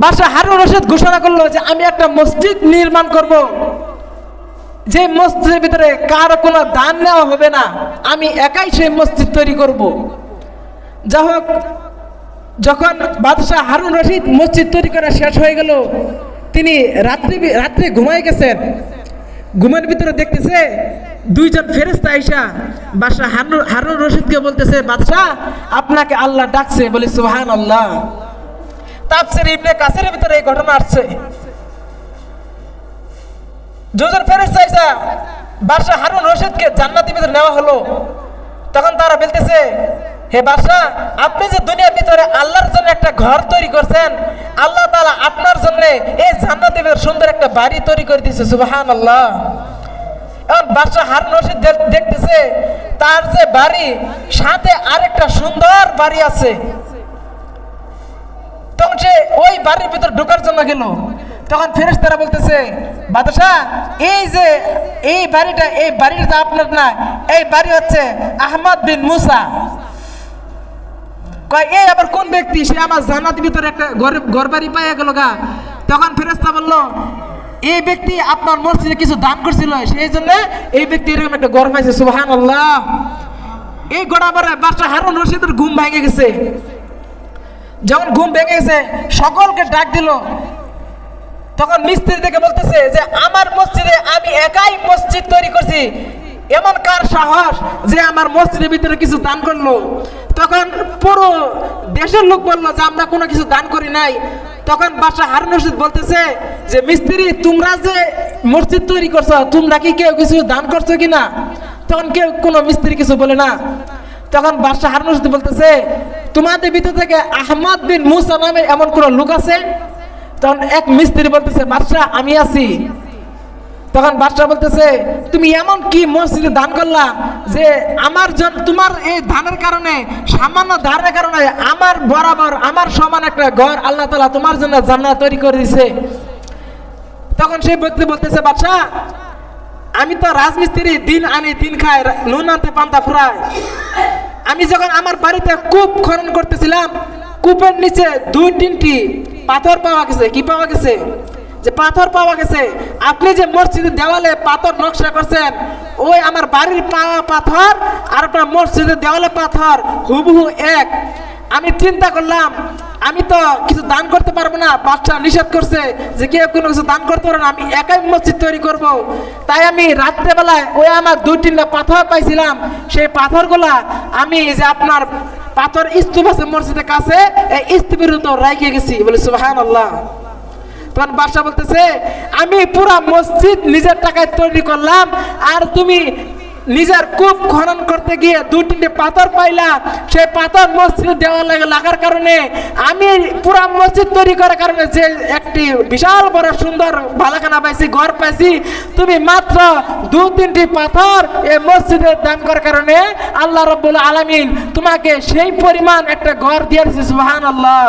বাদশাহ হারুন রশিদ ঘোষণা করল যে আমি একটা মসজিদ নির্মাণ করব। যে মসজিদের ভিতরে কারও কোনো দান নেওয়া হবে না। আমি একাই সেই মসজিদ তৈরি করব। যা হোক, যখন বাদশাহ হারুন রশিদ মসজিদ তৈরি করা শেষ হয়ে গেল, তিনি রাত্রি রাত্রে ঘুমাই গেছেন। ঘুমের ভিতরে দেখতেছে দুইজন ফেরেস্তা আইসা বাদশাহ হারুন হারুন রশিদকে বলতেছে, বাদশাহ, আপনাকে আল্লাহ ডাকছে। বলে সুহান আল্লাহ তাপসের ইবনে কাসের ভিতরে এই ঘটনা আসছে। দুজন ফেরেস্তা বাদশাহ হারুন রশিদকে জান্নাতি ভিতরে নেওয়া হলো। তখন তারা বলতেছে, হে বাদশাহ, আপনি যে দুনিয়ার ভিতরে আল্লাহর জন্য একটা ঘর তৈরি করছেন, আল্লাহ তাআলা আপনার জন্য এই জান্নাতি ভিতরে সুন্দর একটা বাড়ি তৈরি করে দিয়েছে সুবহান আল্লাহ এখন বাদশাহ হারুন রশিদ দেখতেছে, তার যে বাড়ি, সাথে আরেকটা সুন্দর বাড়ি আছে। তখন সে ওই বাড়ির ভিতর ঢোকার জন্য গেল। তখন ফেরেশতারা বলতেছে বাদশাহ এই যে এই বাড়িটা এই বাড়িটা আপনার না, এই বাড়ি হচ্ছে আহমদ বিন মুসা। কয়, এই আবার কোন ব্যক্তি? সে আমার জান্নাত ভিতরে একটা ঘর ঘর বাড়ি পাইয়া গেল গা। তখন ফেরেশতা বলল, এই ব্যক্তি আপনার মসজিদে কিছু দান করছিল, সেই জন্য এই ব্যক্তি এরকম একটা ঘর পাইছে, সুবহানাল্লাহ। এই গোড়া পরে বাদশাহ হারুন রশিদের ঘুম ভেঙে গেছে। যখন ঘুম ভেঙে গেছে, সকলকে ডাক দিল। তখন মিস্ত্রি দেখে বলতেছে যে, আমার মসজিদে আমি একাই মসজিদ তৈরি করছি। এমন কার সাহস যে আমার মসজিদের ভিতরে কিছু দান করল? তখন পুরো দেশের লোক বলল যে, আমরা কোনো কিছু দান করি নাই। তখন বাদশাহ হারুন রশিদ বলতেছে যে, মিস্ত্রি, তোমরা যে মসজিদ তৈরি করছ, তোমরা কি কেউ কিছু দান করছ কি না তখন কেউ কোনো মিস্ত্রি কিছু বলে না। তখন বাদশাহ হারুন রশিদ বলতেছে তোমাদের ভিতর থেকে আহমদ বিন মুসা নামে এমন কোন লোক আছে? তখন এক মিস্ত্রি বলতেছে বাদশাহ আমি আছি। তখন বাদশাহ বলতেছে, তুমি এমন কি মসজিদে দান করলা যে আমার জন, তোমার এই ধানের কারণে, সামান্য ধানের কারণে আমার বরাবর, আমার সমান একটা ঘর আল্লাহ তালা তোমার জন্য জান্নাত তৈরি করে দিছে। তখন সেই ব্যক্তি বলতেছে বাদশাহ আমি তো রাজমিস্ত্রি দিন আনি দিন খাই নুন আনতে পান্তা ফুরায় আমি যখন আমার বাড়িতে কূপ খনন করতেছিলাম, কূপের নিচে দুই তিনটি পাথর পাওয়া গেছে। কি পাওয়া গেছে? যে পাথর পাওয়া গেছে। আপনি যে মসজিদের দেওয়ালে পাথর নকশা করছেন, ওই আমার বাড়ির পাওয়া পাথর আর আপনার মসজিদের দেওয়ালে পাথর হুবহু এক। আমি চিন্তা করলাম, আমি তো কিছু দান করতে পারব না, বাচ্চা নিষেধ করছে যে কেউ কোনো কিছু দান করতে পারব না, আমি একাই মসজিদ তৈরি করব। তাই আমি রাত্রেবেলায় ওই আমার দুই তিনটা পাথর পাইছিলাম, সেই পাথরগুলা আমি যে আপনার পাথর স্তূপ আছে মসজিদের কাছে, এই স্তূপের উপর রেখে গেছি, বলে সুবাহান আল্লাহ তখন বাদশাহ বলতেছে, আমি পুরা মসজিদ নিজের টাকায় তৈরি করলাম, আর তুমি নিজের কূপ খনন করতে গিয়ে দু তিনটে পাথর পাইলাম সেই পাথর মসজিদ দেওয়া লাগে লাগার কারণে আমি পুরা মসজিদ তৈরি করার কারণে যে একটি বিশাল বড় সুন্দর বালাখানা পাইছি, ঘর পাইছি, তুমি মাত্র দু তিনটি পাথর এই মসজিদে দান করার কারণে আল্লাহ রব্বুল আলামিন তোমাকে সেই পরিমাণ একটা ঘর দিয়ে দিচ্ছে সুবহান আল্লাহ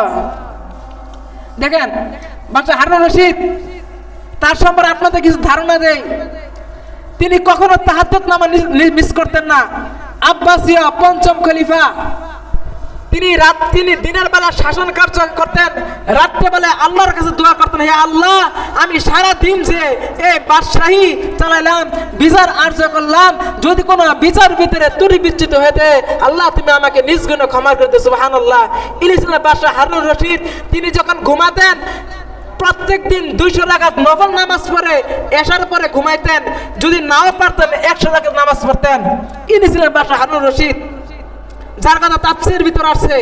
দেখেন বাচ্চা হারুন রশিদ, তার সম্পর্কে আপনাদের কিছু ধারণা দেয় তিনি কখনো তাহাজ্জুদ নামা মিস করতেন না। আব্বাসীয় পঞ্চম খলিফা। তিনি রাত তিনি দিনের বেলা শাসন কার্য করতেন। রাত্রে বেলা আল্লাহর কাছে দোয়া করতেন, হে আল্লাহ, আমি সারা দিন যে এই বাদশাহী চালাইলাম, বিচার আর্য করলাম, যদি কোনো বিচার ভিতরে তুরি বিচ্ছিত হয়েছে আল্লাহ তুমি আমাকে নিজ গুণে ক্ষমা করে দিয়েছ আল্লাহ ইলিশাল বাদশাহ হারুন রশিদ, তিনি যখন ঘুমাতেন প্রত্যেক দিন দুইশো রাখাত নফল নামাজ পড়ে এসার পরে ঘুমাইতেন। যদি নাও পারতেন, একশো রাখাত নামাজ পড়তেন। ইনি ছিলেন বাসা হারুন রশিদ। যার কথা তাপসির ভিতর আছে